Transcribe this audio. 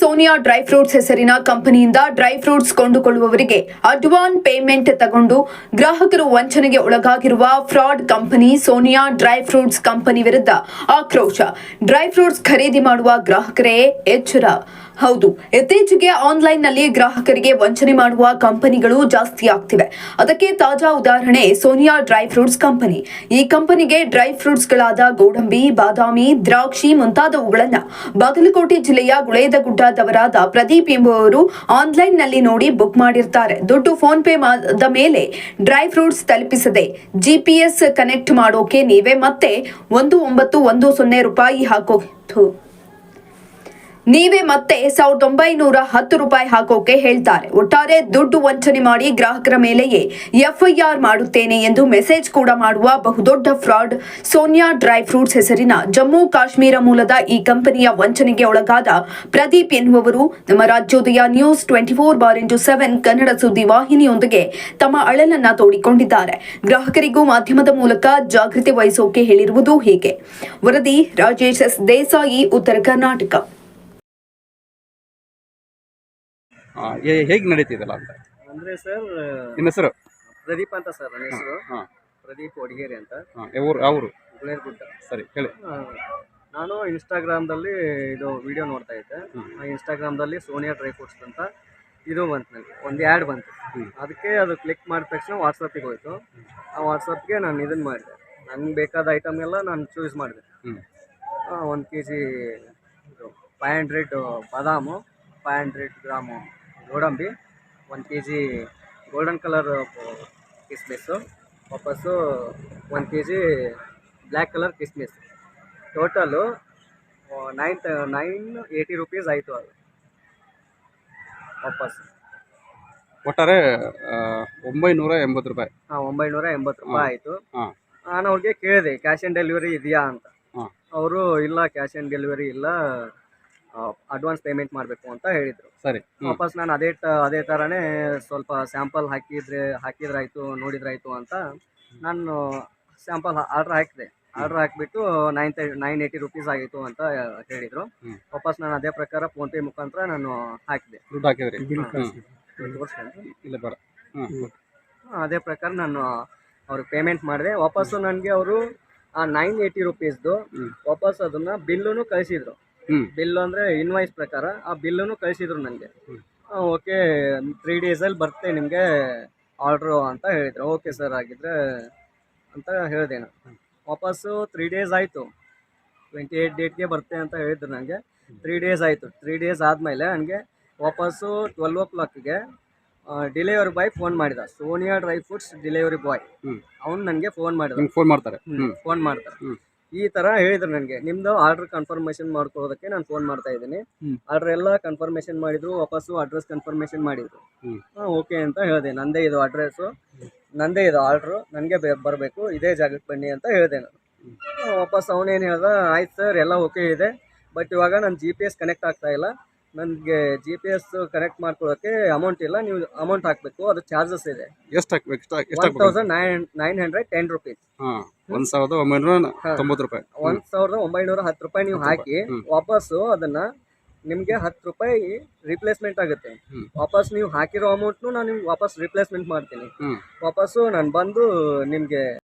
Sonia dry fruits ಹೆಸರಿನ ಕಂಪನಿಯಿಂದ dry fruits ಕೊಂಡುಕೊಳ್ಳುವವರಿಗೆ ಅಡ್ವಾನ್ ಪೇಮೆಂಟ್ ತಗೊಂಡು ಗ್ರಾಹಕರು ವಂಚನೆಗೆ ಒಳಗಾಗಿರುವ fraud company Sonia dry fruits company ವಿರುದ್ಧ ಆಕ್ರೋಶ. ಡ್ರೈ ಫ್ರೂಟ್ಸ್ ಖರೀದಿ ಮಾಡುವ ಗ್ರಾಹಕರೇ ಎಚ್ಚರ. ಹೌದು, ಇತ್ತೀಚೆಗೆ ಆನ್ಲೈನ್ನಲ್ಲಿ ಗ್ರಾಹಕರಿಗೆ ವಂಚನೆ ಮಾಡುವ ಕಂಪನಿಗಳು ಜಾಸ್ತಿ ಆಗ್ತಿವೆ. ಅದಕ್ಕೆ ತಾಜಾ ಉದಾಹರಣೆ ಸೋನಿಯಾ ಡ್ರೈ ಫ್ರೂಟ್ಸ್ ಕಂಪನಿ. ಈ ಕಂಪನಿಗೆ ಡ್ರೈ ಫ್ರೂಟ್ಸ್ಗಳಾದ ಗೋಡಂಬಿ, ಬಾದಾಮಿ, ದ್ರಾಕ್ಷಿ ಮುಂತಾದವುಗಳನ್ನು ಬಾಗಲಕೋಟೆ ಜಿಲ್ಲೆಯ ಗುಳೇದಗುಡ್ಡದವರಾದ ಪ್ರದೀಪ್ ಎಂಬುವವರು ಆನ್ಲೈನ್ನಲ್ಲಿ ನೋಡಿ ಬುಕ್ ಮಾಡಿರ್ತಾರೆ ದುಡ್ಡು ಫೋನ್ ಪೇ ಮಾಡಿದ ಮೇಲೆ ಡ್ರೈ ಫ್ರೂಟ್ಸ್ ತಲುಪಿಸದೆ ಜಿಪಿಎಸ್ ಕನೆಕ್ಟ್ ಮಾಡೋಕೆ ನೀವೇ ಮತ್ತೆ ಒಂದು ಒಂಬತ್ತು ಒಂದು ಸೊನ್ನೆ ರೂಪಾಯಿ ಹಾಕೋ. ನೀವೇ ಮತ್ತೆ ಸಾವಿರದ ಒಂಬೈನೂರ ಹತ್ತು ರೂಪಾಯಿ ಹಾಕೋಕೆ ಹೇಳ್ತಾರೆ. ಒಟ್ಟಾರೆ ದುಡ್ಡು ವಂಚನೆ ಮಾಡಿ ಗ್ರಾಹಕರ ಮೇಲೆಯೇ ಎಫ್ಐಆರ್ ಮಾಡುತ್ತೇನೆ ಎಂದು ಮೆಸೇಜ್ ಕೂಡ ಮಾಡುವ ಬಹುದೊಡ್ಡ ಫ್ರಾಡ್ ಸೋನಿಯಾ ಡ್ರೈ ಫ್ರೂಟ್ಸ್ ಹೆಸರಿನ ಜಮ್ಮು ಕಾಶ್ಮೀರ ಮೂಲದ ಈ ಕಂಪನಿಯ ವಂಚನೆಗೆ ಒಳಗಾದ ಪ್ರದೀಪ್ ಎನ್ನುವವರು ನಮ್ಮ Rajyodaya news twenty four bar into seven Kannada ಸುದ್ದಿ ವಾಹಿನಿಯೊಂದಿಗೆ ತಮ್ಮ ಅಳಲನ್ನ ತೋಡಿಕೊಂಡಿದ್ದಾರೆ. ಗ್ರಾಹಕರಿಗೂ ಮಾಧ್ಯಮದ ಮೂಲಕ ಜಾಗೃತಿ ವಹಿಸೋಕೆ ಹೇಳಿರುವುದು ಹೀಗೆ. ವರದಿ ರಾಜೇಶ್ ಎಸ್ ದೇಸಾಯಿ, ಉತ್ತರ ಕರ್ನಾಟಕ. ಹೇಗೆ ನಡೀತಿದಲ್ಲ ಅಂತ? ಅಂದ್ರೆ ಸರ್ ನಿಮ್ಮ ಹೆಸರು? ಪ್ರದೀಪ್ ಅಂತ ಸರ್ ನನ್ನ ಹೆಸರು. ಹಾಂ ಪ್ರದೀಪ್ ಒಡಿಗೇರಿ ಅಂತ. ಹಾಂ ಯಾವೂರು ಯಾವೂರು? ಗುಳೇರ್ಗುಡ್ಡ. ಸರಿ ಹೇಳಿ. ನಾನು ಇನ್ಸ್ಟಾಗ್ರಾಮ್ದಲ್ಲಿ ಇದು ವಿಡಿಯೋ ನೋಡ್ತಾ ಇದ್ದೆ. ಆ ಇನ್ಸ್ಟಾಗ್ರಾಮ್ದಲ್ಲಿ ಸೋನಿಯಾ ಡ್ರೈ ಫ್ರೂಟ್ಸ್ ಅಂತ ಇದು ಬಂತು ನನಗೆ ಒಂದು ಆ್ಯಡ್ ಬಂತು. ಅದಕ್ಕೆ ಅದು ಕ್ಲಿಕ್ ಮಾಡಿದ ತಕ್ಷಣ ವಾಟ್ಸಪ್ಪಿಗೆ ಹೋಯಿತು. ಆ ವಾಟ್ಸಪ್ಗೆ ನಾನು ಇದನ್ನು ಮಾಡಿದೆ. ನನಗೆ ಬೇಕಾದ ಐಟಮ್ ಎಲ್ಲ ನಾನು ಚೂಸ್ ಮಾಡಿದೆ. ಒಂದು ಕೆ ಜಿ ಇದು ಫೈವ್ ಹಂಡ್ರೆಡ್ ಬಾದಾಮು ಫೈವ್ ಹಂಡ್ರೆಡ್ ಗ್ರಾಮು. ಗೋಡಂಬಿ ಒಂದು ಕೆ ಜಿ ಗೋಲ್ಡನ್ ಕಲರ್ ಕಿಸ್ಮಿಸ್ಸು ವಾಪಸ್ಸು ಒಂದು K G black colour ಕಿಸ್ಮಿಸ್ total nine nine eighty rupees ಆಯಿತು ಅದು. ವಾಪಸ್ ಒಟ್ಟಾರೆ ಒಂಬೈನೂರ ಎಂಬತ್ತು ರೂಪಾಯಿ. ಹಾಂ ಒಂಬೈನೂರ ಎಂಬತ್ತು ರೂಪಾಯಿ ಆಯಿತು. ನಾನು ಅವ್ರಿಗೆ ಕೇಳಿದೆ ಕ್ಯಾಶ್ ಆನ್ ಡೆಲಿವರಿ ಇದೆಯಾ? ಅಂತ. ಅವರು ಇಲ್ಲ ಕ್ಯಾಶ್ ಆನ್ ಡೆಲಿವರಿ ಇಲ್ಲ. ಅಡ್ವಾನ್ಸ್ ಪೇಮೆಂಟ್ ಮಾಡಬೇಕು ಅಂತ ಹೇಳಿದರು. ಸರಿ. ವಾಪಸ್ ನಾನು ಅದೇ ಅದೇ ಥರನೇ ಸ್ವಲ್ಪ ಸ್ಯಾಂಪಲ್ ಹಾಕಿದ್ರೆ ಹಾಕಿದ್ರಾಯ್ತು ನೋಡಿದ್ರಾಯ್ತು ಅಂತ ನಾನು ಸ್ಯಾಂಪಲ್ ಆರ್ಡ್ರ್ ಹಾಕಿದೆ. ಆರ್ಡ್ರ್ ಹಾಕಿಬಿಟ್ಟು ninety nine eighty rupees ಆಗಿತ್ತು ಅಂತ ಹೇಳಿದರು. ವಾಪಸ್ ನಾನು ಅದೇ ಪ್ರಕಾರ ಫೋನ್ಪೇ ಮುಖಾಂತರ ನಾನು ಹಾಕಿದೆ. ದುಡ್ಡು ಹಾಕಿದ್ರಿ? ಇಲ್ಲ ಅದೇ ಪ್ರಕಾರ ನಾನು ಅವ್ರಿಗೆ ಪೇಮೆಂಟ್ ಮಾಡಿದೆ. ವಾಪಸ್ಸು ನನಗೆ ಅವರು ಆ ನೈನ್ ಏಯ್ಟಿ ರುಪೀಸ್ದು. ವಾಪಸ್ ಅದನ್ನು ಬಿಲ್ಲೂ ಕಳಿಸಿದ್ರು. ಬಿಲ್ ಅಂದರೆ ಇನ್ವಾಯ್ಸ್ ಪ್ರಕಾರ ಆ ಬಿಲ್ಲನ್ನು ಕಳಿಸಿದ್ರು ನನಗೆ ಓಕೆ ತ್ರೀ ಡೇಸಲ್ಲಿ ಬರುತ್ತೆ ನಿಮಗೆ ಆರ್ಡ್ರು ಅಂತ ಹೇಳಿದ್ರು. ಓಕೆ ಸರ್ ಆಗಿದ್ರೆ ಅಂತ ಹೇಳಿದೆ ನಾನು. ವಾಪಸ್ಸು ತ್ರೀ ಡೇಸ್ ಆಯಿತು. ಟ್ವೆಂಟಿ ಏಯ್ಟ್ ಡೇಟ್ಗೆ ಬರುತ್ತೆ ಅಂತ ಹೇಳಿದ್ರು ನನಗೆ ತ್ರೀ ಡೇಸ್ ಆಯಿತು. ತ್ರೀ ಡೇಸ್ ಆದಮೇಲೆ ನನಗೆ ವಾಪಸ್ಸು ಟ್ವೆಲ್ ಓ ಕ್ಲಾಕ್ಗೆ ಡೆಲಿವರಿ ಬಾಯ್ ಫೋನ್ ಮಾಡಿದ. Sonia dry fruits delivery boy ಅವನು ನನಗೆ ಫೋನ್ ಮಾಡಿದ. ಫೋನ್ ಮಾಡ್ತಾರೆ. ಹ್ಞೂ ಫೋನ್ ಮಾಡ್ತಾರೆ. ಈ ತರ ಹೇಳಿದ್ರು ನನಗೆ. ನಿಮ್ದು ಆರ್ಡರ್ ಕನ್ಫರ್ಮೇಶನ್ ಮಾಡ್ಕೊಳ್ಳೋದಕ್ಕೆ ನಾನು ಫೋನ್ ಮಾಡ್ತಾ ಇದ್ದೀನಿ. ಆರ್ಡರ್ ಎಲ್ಲ ಕನ್ಫರ್ಮೇಶನ್ ಮಾಡಿದ್ರು ವಾಪಸ್ಸು ಅಡ್ರೆಸ್ ಕನ್ಫರ್ಮೇಶನ್ ಮಾಡಿದ್ರು. ಹಾಂ ಓಕೆ ಅಂತ ಹೇಳಿದೆ. ನಂದೇ ಇದು ಅಡ್ರೆಸ್ಸು ನಂದೇ ಇದು ಆರ್ಡ್ರು ನನಗೆ ಬರಬೇಕು ಇದೇ ಜಾಗಕ್ಕೆ ಬನ್ನಿ ಅಂತ ಹೇಳಿದೆ ನಾನು. ವಾಪಸ್ ಅವನೇನು ಹೇಳ್ದ ಆಯ್ತು ಸರ್ ಎಲ್ಲ ಓಕೆ ಇದೆ. ಬಟ್ ಇವಾಗ ನನ್ನ ಜಿ ಪಿ ಎಸ್ ಕನೆಕ್ಟ್ ಆಗ್ತಾ ಇಲ್ಲ. ನನಗೆ ಜಿ ಪಿ ಎಸ್ ಕನೆಕ್ಟ್ ಮಾಡ್ಕೊಳ್ಳೋಕ್ಕೆ ಅಮೌಂಟ್ ಇಲ್ಲ ನೀವು ಅಮೌಂಟ್ ಹಾಕಬೇಕು ಅದು ಚಾರ್ಜಸ್ ಇದೆ. ಎಷ್ಟು ಹಾಕ್ಬೇಕು? ಎಷ್ಟು ಎಷ್ಟು ಒನ್ ಹಾಕ್ಬೇಕು? Thousand nine nine hundred ten rupees ಹಾಂ ಒಂದು ಸಾವಿರದ ಒಂಬೈನೂರ ತೊಂಬತ್ತು ರೂಪಾಯಿ. ಒಂದ್ ಸಾವಿರದ ಒಂಬೈನೂರ ಹತ್ತು ರೂಪಾಯಿ ನೀವು ಹಾಕಿ. ವಾಪಸ್ಸು ಅದನ್ನ ನಿಮ್ಗೆ ಹತ್ತು ರೂಪಾಯಿ ರಿಪ್ಲೇಸ್ಮೆಂಟ್ ಆಗುತ್ತೆ. ಹ್ಮ್. ವಾಪಸ್ ನೀವು ಹಾಕಿರೋ ಅಮೌಂಟ್ನು ನಾನು ನಿಮ್ಗೆ ವಾಪಸ್ ರಿಪ್ಲೇಸ್ಮೆಂಟ್ ಮಾಡ್ತೀನಿ. ಹ್ಞೂ ವಾಪಸ್ಸು ನಾನು ಬಂದು ನಿಮಗೆ